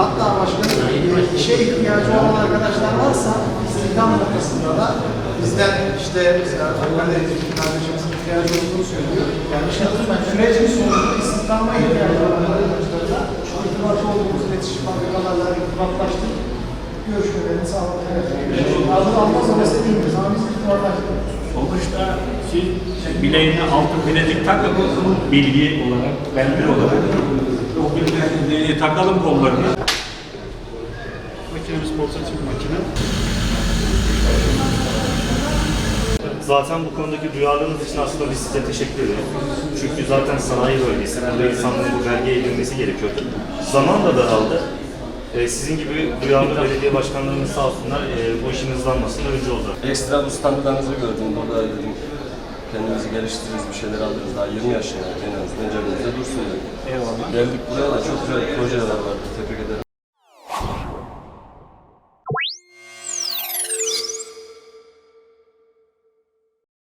Hatta başkanım e, işe ihtiyacı olan arkadaşlar varsa istihdam noktasında da bizden işte mesela Hakkari kardeşimizin ihtiyacı olduğunu söylüyor. Yani işte sürecin sonunda istihdama ihtiyacı olan arkadaşlarla irtibatı olduğumuz iletişim fabrikalarla irtibatlaştık. Görüşmelerini sağladık. Alır almaz o mesele değiliz ama biz irtibatlaştık. Sonuçta siz bileğine altın bilezik takın bilgi olarak, belge olarak. Bilgileri takalım kollarına. Makinemiz portatif makine. Zaten bu konudaki duyarlılığınız için aslında biz size teşekkür ediyoruz. Çünkü zaten sanayi bölgesi, burada insanların bu belgeye edilmesi gerekiyordu. Zaman da daraldı. Ee, sizin gibi duyarlı belediye başkanlarımız sağ olsunlar e, bu işin hızlanmasına öncü oldu. Ekstra bu standlarınızı gördüm. Burada dedim kendimizi geliştiririz, bir şeyler alırız. Daha 20 yaşındayım en azından cebimizde dursun dedim. Eyvallah. Geldik buraya da çok güzel projeler vardı. Tebrik ederim.